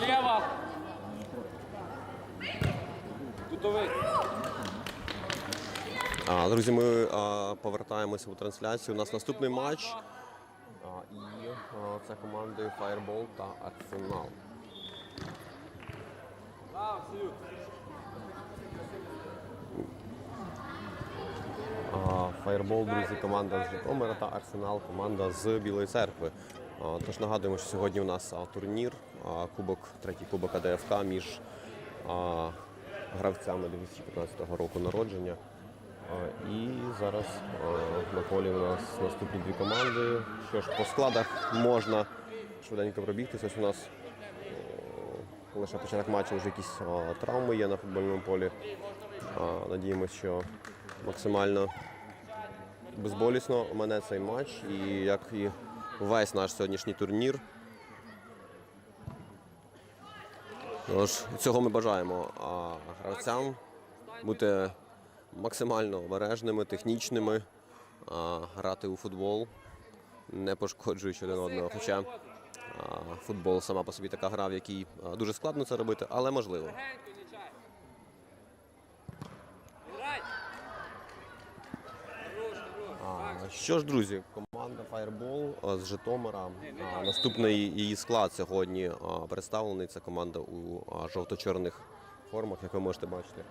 Налево. Кутовий. А, друзі, ми повертаємося у трансляцію. У нас наступний матч. І це команди Fireball та Арсенал. Fireball, друзі, команда з Житомира та Арсенал команда з Білої церкви. Тож нагадуємо, що сьогодні у нас турнір, кубок, третій кубок АДФК між гравцями 2015 року народження. І зараз на полі у нас наступні дві команди. Що ж, по складах можна швиденько пробігтися. Ось у нас лише початок матчу вже якісь травми є на футбольному полі. Надіємося, що максимально безболісно мене цей матч і як і весь наш сьогоднішній турнір. Тож, цього ми бажаємо а, гравцям бути максимально обережними, технічними, а, грати у футбол, не пошкоджуючи один одного. Хоча а, футбол сама по собі така гра, в якій а, дуже складно це робити, але можливо. А, Що ж, друзі, команда Fireball з Житомира. Наступний її склад сьогодні представлений. Це команда у жовто-чорних формах, як ви можете бачити.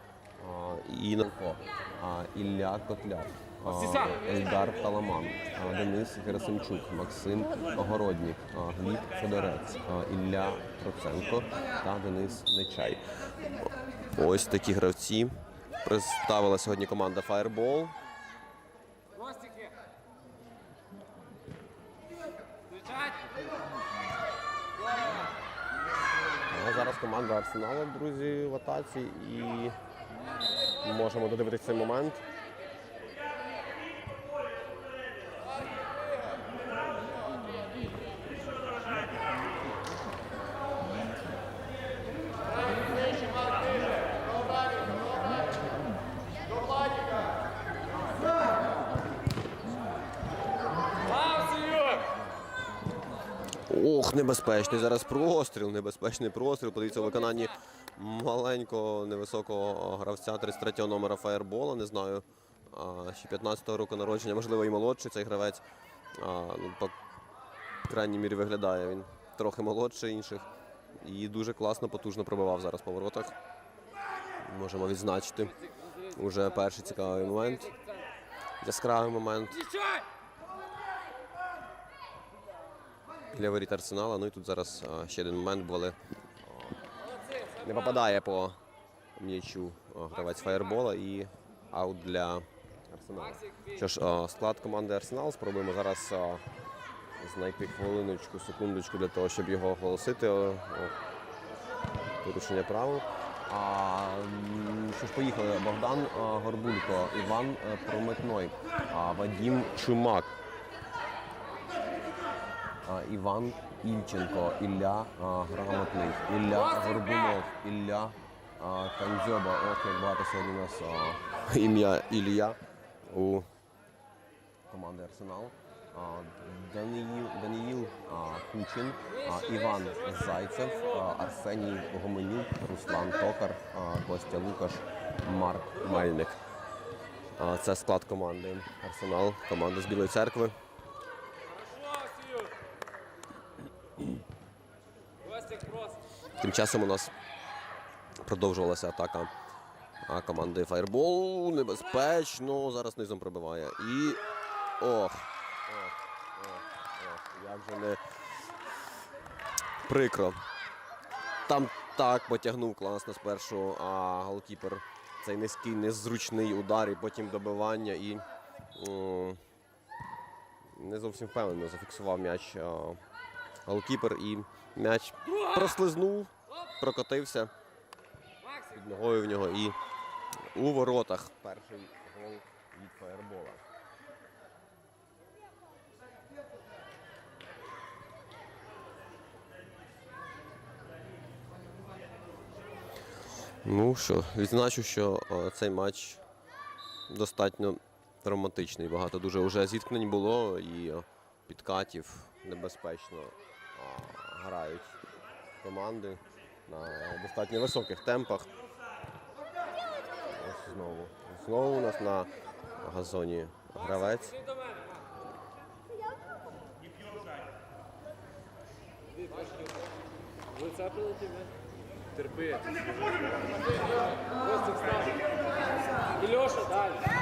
А, І Нанко, Ілля Котляр, а, Ельдар Таламан, Денис Герасимчук, Максим Огороднік, Гліб Федорець, Ілля Троценко та Денис Нечай. Ось такі гравці. Представила сьогодні команда Fireball. Ростики. Кричать. А зараз команда Арсенала, друзі, в атаці і можемо додивитися цей момент. Ох, небезпечний зараз простріл, небезпечний простріл. Подивіться, у виконанні маленького невисокого гравця 33 номера Фаєрбола. Не знаю, ще 15-го року народження, можливо, і молодший цей гравець. Ну, по крайній мірі виглядає він трохи молодший інших. І дуже класно, потужно пробивав зараз по воротах. Можемо відзначити уже перший цікавий момент. Яскравий момент. Для воріт Арсенала. Ну і тут зараз ще один момент, але не попадає по м'ячу гравець фаєрбола і аут для Арсенала. Що ж, склад команди Арсенал спробуємо зараз знайти хвилиночку, секундочку для того, щоб його оголосити. Порушення правил. А, що ж, поїхали. Богдан а, Горбунко, Іван е, Прометной, Вадім Чумак. Іван Ільченко, Ілля Грамотний, Ілля Горбунов, Ілля Кандзьоба. Ох, як багато сьогодні у нас ім'я Ілля у команди Арсенал. Даниїл а, Кучин, Іван Зайцев, Арсеній Гоменюк, Руслан Токар, Костя Лукаш, Марк Мельник. Це склад команди Арсенал, команда з Білої церкви. Тим часом у нас продовжувалася атака команди Fireball. Небезпечно. Зараз низом пробиває. І. Ох. Ох, ох, ох. Як же не прикро. Там так потягнув класно спершу, а голкіпер цей низький, незручний удар, і потім добивання і. м, не зовсім впевнено зафіксував м'яч голкіпер і м'яч прослизнув, прокотився під ногою в нього і у воротах перший гол від фаєрбола. Ну що, відзначу, що цей матч достатньо травматичний. Багато дуже вже зіткнень було і підкатів небезпечно грають команди. на достатньо високих темпах. Ось знову. Знову у нас на газоні гравець. Іди до мене, Макс. Іди, трошки. В лице прилетів, не? Терпи. Костик став. Ільоша, далі.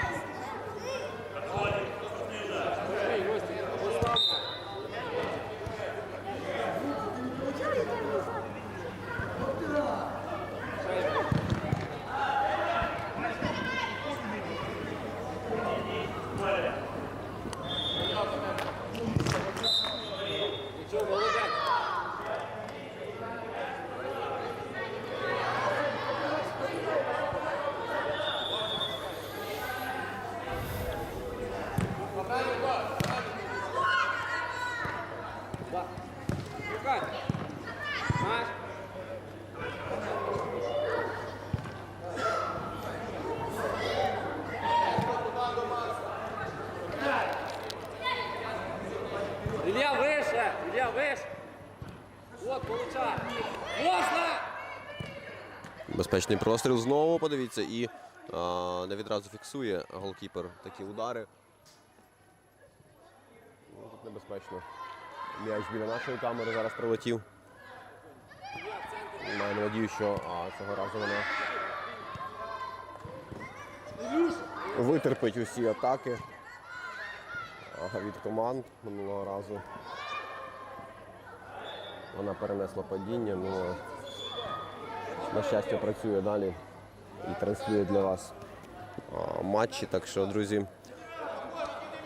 Безпечний простріл знову, подивіться, і а, не відразу фіксує голкіпер такі удари. Ну, тут небезпечно. М'яч біля нашої камери зараз прилетів. Маємо надію, що а, цього разу вона витерпить усі атаки від команд минулого разу. Вона перенесла падіння, ну на щастя працює далі і транслює для вас матчі. Так що, друзі,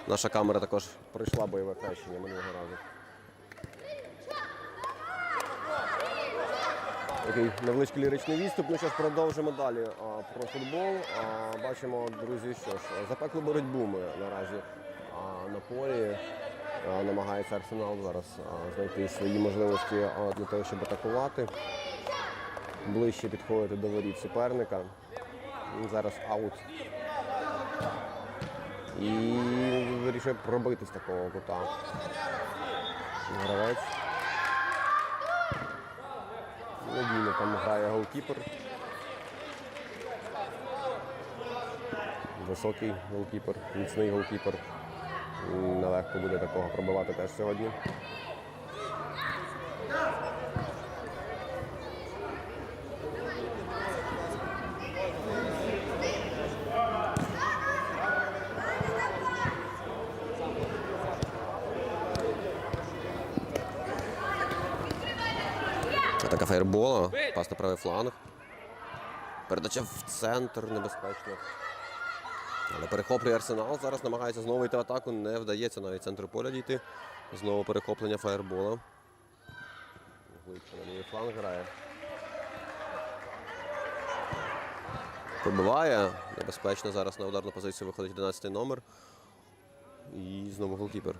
наша камера також пройшла бойове хрещення минулого разу. Такий невеличкий ліричний відступ. Ну що продовжимо далі а, про футбол. А, бачимо, друзі, що ж запеклу боротьбу ми наразі а, на полі. А, намагається Арсенал зараз знайти свої можливості для того, щоб атакувати. Ближче підходити до воріт суперника. Зараз аут. І вирішує пробити з такого кута. Гравець. Надійно там грає голкіпер. Високий голкіпер, міцний голкіпер. Нелегко буде такого пробивати теж сьогодні. Атака фаєрбола, пас на правий фланг. Передача в центр небезпечно. Але перехоплює арсенал. Зараз намагається знову йти атаку. Не вдається навіть центру поля дійти. Знову перехоплення фаєрбола. Глибше на фланг грає. Пробиває. Небезпечно зараз на ударну позицію виходить 11 номер. І знову голкіпер.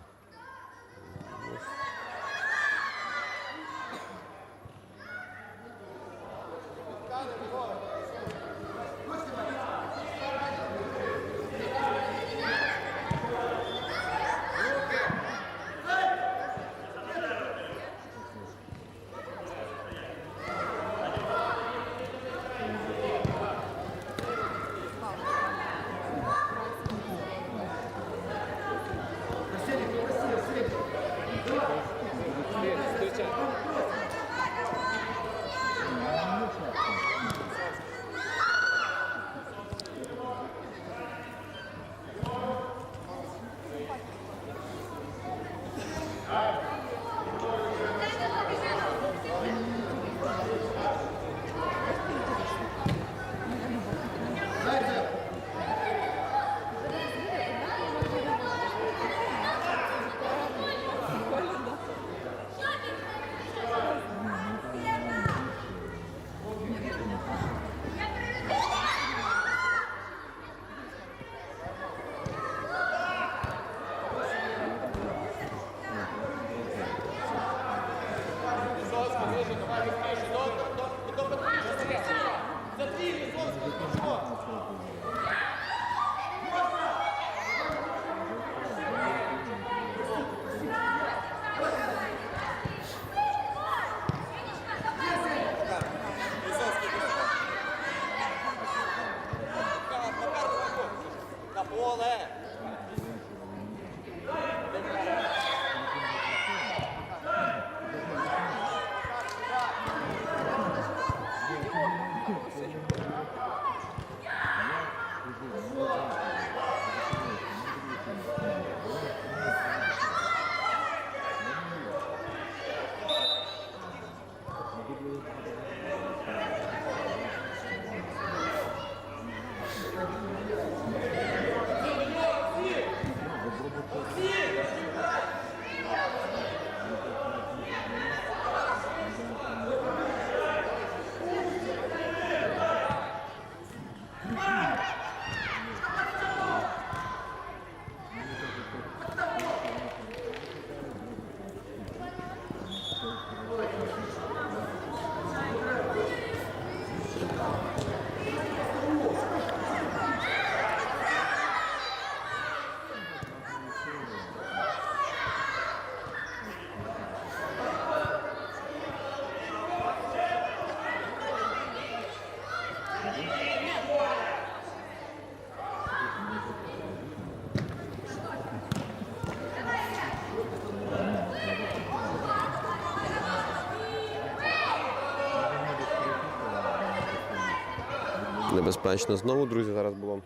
Небезпечно знову, друзі, зараз було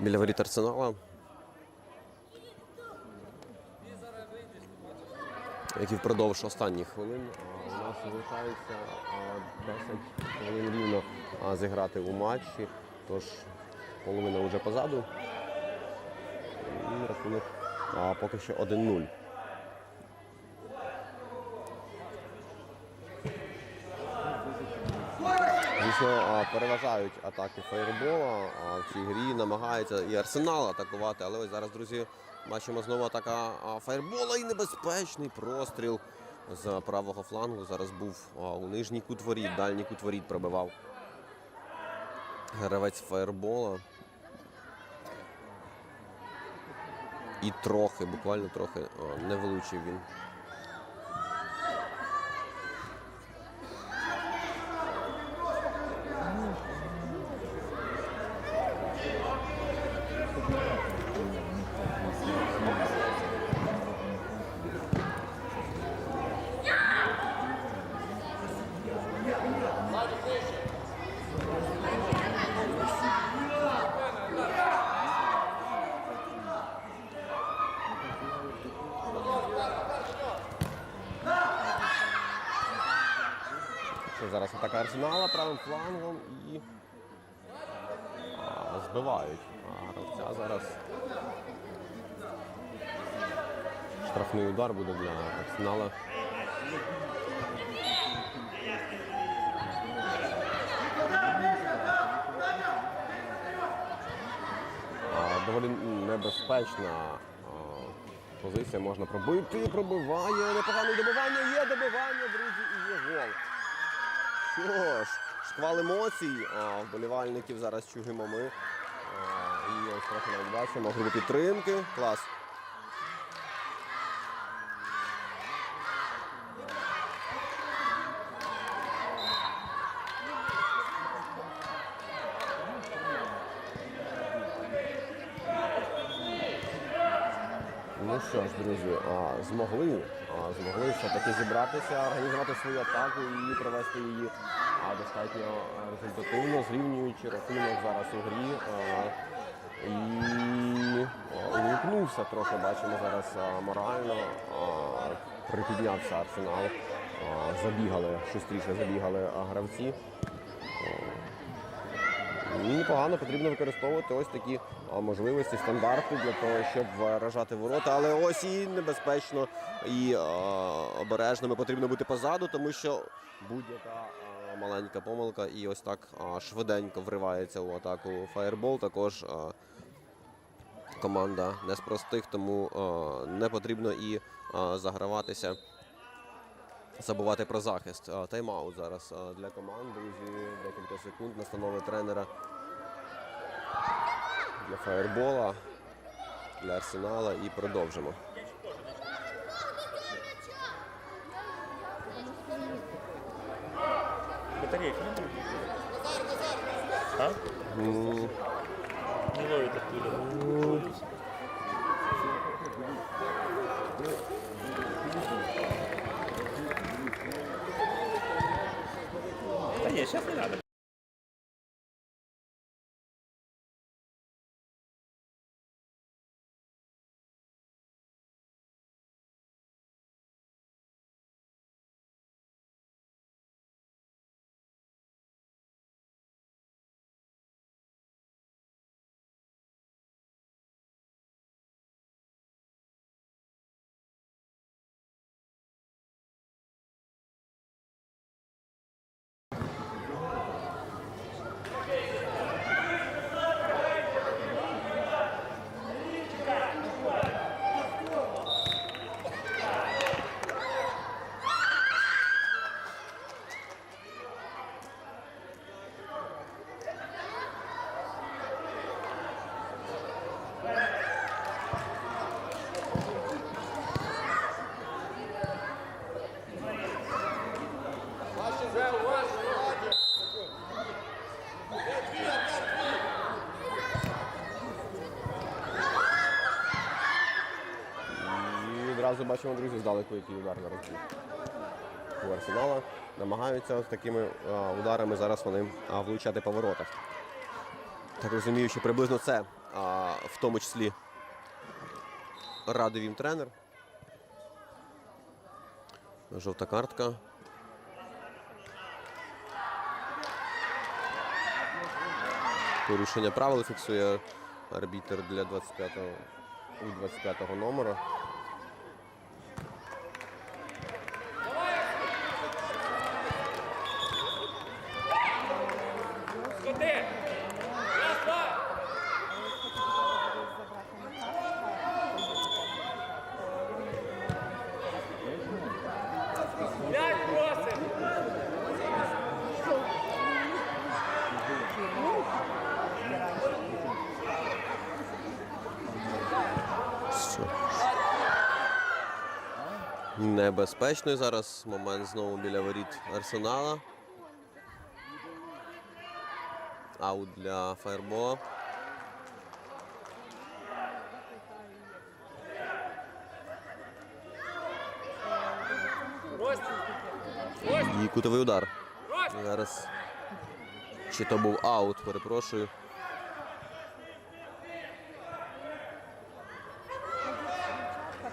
біля воріт арсенала. Які впродовж останніх хвилин у нас залишається 10 хвилин рівно зіграти у матчі. Тож половина вже позаду. І рахунок поки що 1-0. А, переважають атаки фейербола. А в цій грі намагається і арсенал атакувати. Але ось зараз, друзі, бачимо знову атака а, фейербола і небезпечний простріл з правого флангу. Зараз був у нижній кут воріт, дальній кут воріт пробивав гравець фейербола. І трохи, буквально трохи не влучив він. Що зараз атака арсенала правим флангом і а, збивають. А гравця зараз. Штрафний удар буде для арсенала. Доволі небезпечна позиція, можна пробити, пробиває, непогане добивання, є добивання, друзі, і є гол. Що ж, шквал емоцій, а, вболівальників зараз чуємо ми. І ось трохи навіть бачимо групу підтримки. Клас. Ну що ж, друзі, змогли, змогли все-таки зібратися, організувати свою атаку і провести її достатньо результативно, зрівнюючи рахунок зараз у грі. І а, увімкнувся трохи, бачимо зараз морально, а, припіднявся арсенал, забігали, швидше забігали гравці. Непогано потрібно використовувати ось такі можливості, стандарти для того, щоб вражати ворота. Але ось і небезпечно і обережними потрібно бути позаду, тому що будь-яка маленька помилка і ось так швиденько вривається у атаку Фаєрбол. Також команда не з простих, тому не потрібно і заграватися. Забувати про захист. Тайм-аут зараз для команд, друзі. Декілька секунд настанови тренера для фаєрбола, для арсенала і продовжимо. Батарейка не ловит оттуда. Да deixa afinada. Бачимо, друзі, здалеку, який удар зараз був. захисників Арсенала намагаються ось такими а, ударами зараз вони а, влучати по воротах. Так розумію, що приблизно це а, в тому числі радив їм тренер. Жовта картка. Порушення правил фіксує арбітер для 25-го 25-го номера. Небезпечний зараз момент знову біля воріт Арсенала. Аут для Фаєрбола. І кутовий удар. Зараз. Чи то був аут, перепрошую.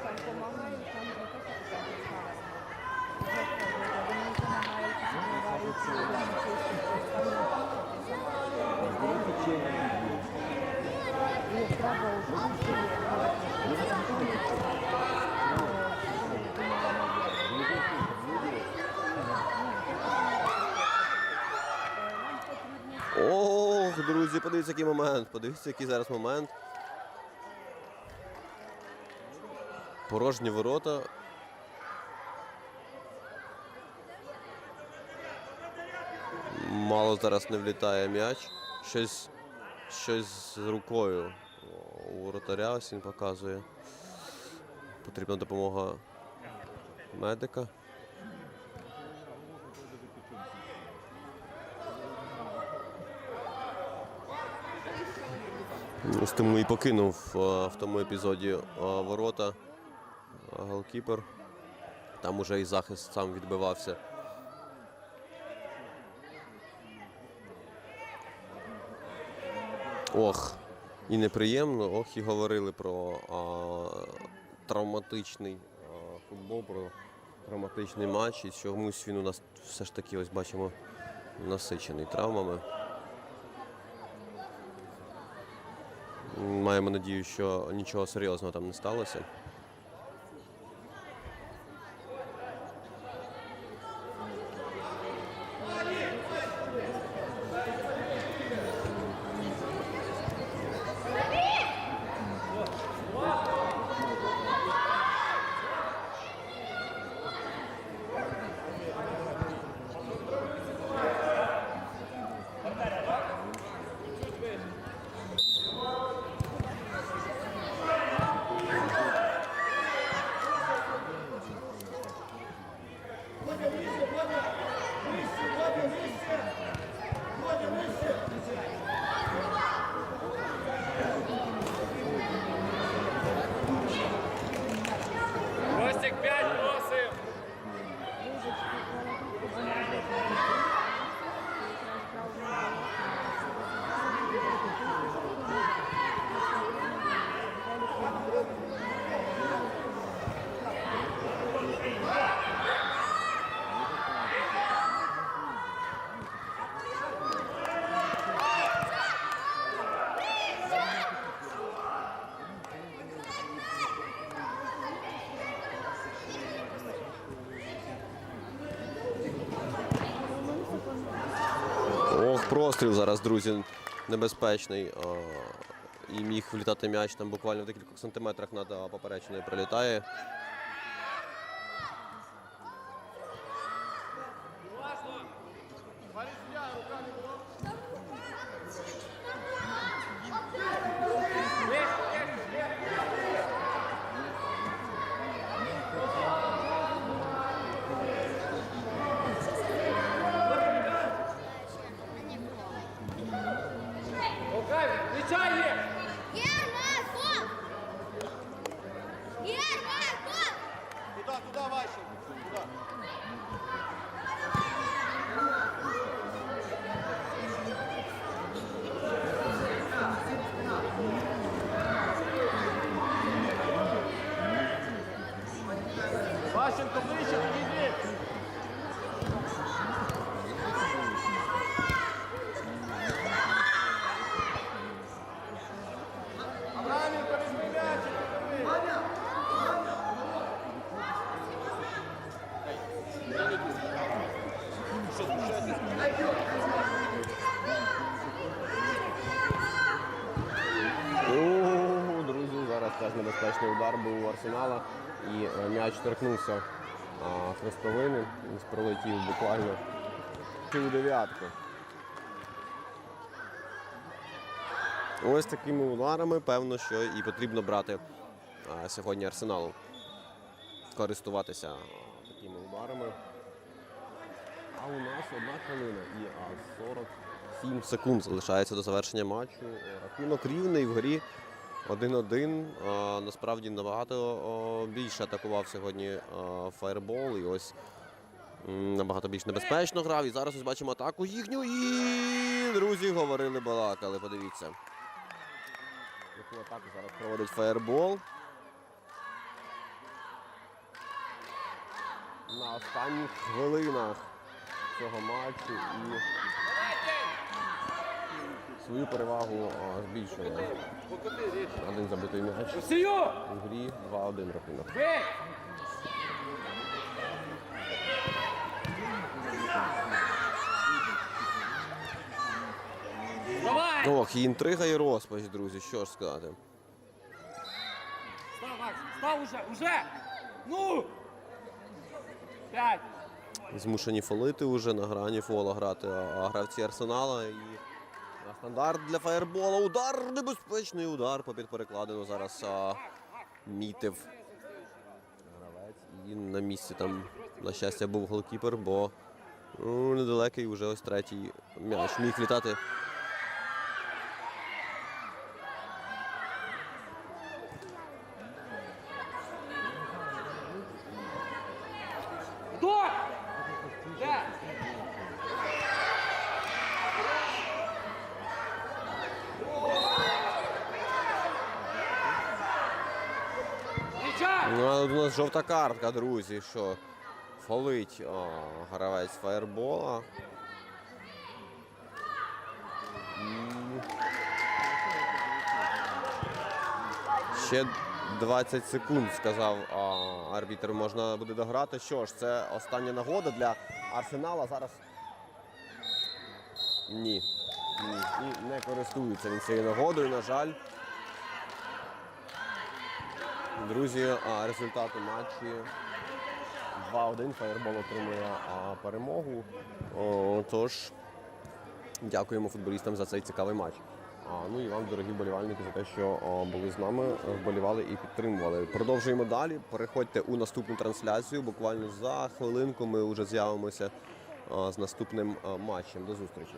Там допомагають, там не те, що Вони допомагають, збивають, і треба Ох, друзі, подивіться, який момент. Подивіться, який зараз момент. Порожні ворота. Мало зараз не влітає м'яч. Щось, щось з рукою у воротаря ось він показує. Потрібна допомога медика. Ось тому і покинув а, в тому епізоді а, ворота а, голкіпер. Там уже і захист сам відбивався. Ох, і неприємно. Ох, і говорили про а, травматичний а, футбол, про травматичний матч. І чомусь він у нас все ж таки, ось бачимо, насичений травмами. Маємо надію, що нічого серйозного там не сталося. Ростик, п'ять просим! Ох, простріл зараз, друзі, небезпечний. О, І міг влітати м'яч там буквально в декількох сантиметрах над поперечною пролітає. Удар був у Арсенала. І е, м'яч торкнувся хрестовини. Він пролетів буквально у дев'ятку. Ось такими ударами, певно, що і потрібно брати сьогодні Арсеналу. Користуватися такими ударами. А у нас одна хвилина і 47 секунд залишається до завершення матчу. Рахунок рівний в грі 1-1. Насправді набагато більше атакував сьогодні а, фаєрбол. І ось набагато більш небезпечно грав. І зараз ось бачимо атаку їхню. І друзі говорили, балакали. Подивіться. Яку атаку зараз проводить фаєрбол. На останніх хвилинах цього матчу і свою перевагу а, збільшує. Один забитий м'яч у грі 2-1 рахунок. Ох, і інтрига і розпач, друзі, що ж сказати. Став, Макс, став уже, уже! Ну! П'ять! Змушені фолити вже на грані фола грати а гравці Арсенала. І на стандарт для фаєрбола. Удар, небезпечний удар попід перекладину зараз а, мітив. І на місці там, на щастя, був голкіпер, бо ну, недалекий вже ось третій м'яч міг літати. Хто? Де? Кричай! Ну, а тут у нас жовта картка, друзі, що фолить о, гравець фаєрбола. Ще 20 секунд, сказав а, арбітр, можна буде дограти. Що ж, це остання нагода для Арсенала. Зараз ні. Ні, і не користується він цією нагодою, на жаль. Друзі, результати матчі 2-1. Фаєрбол отримує перемогу. Тож, дякуємо футболістам за цей цікавий матч. Ну і вам, дорогі вболівальники, за те, що були з нами, вболівали і підтримували. Продовжуємо далі. Переходьте у наступну трансляцію. Буквально за хвилинку ми вже з'явимося з наступним матчем. До зустрічі.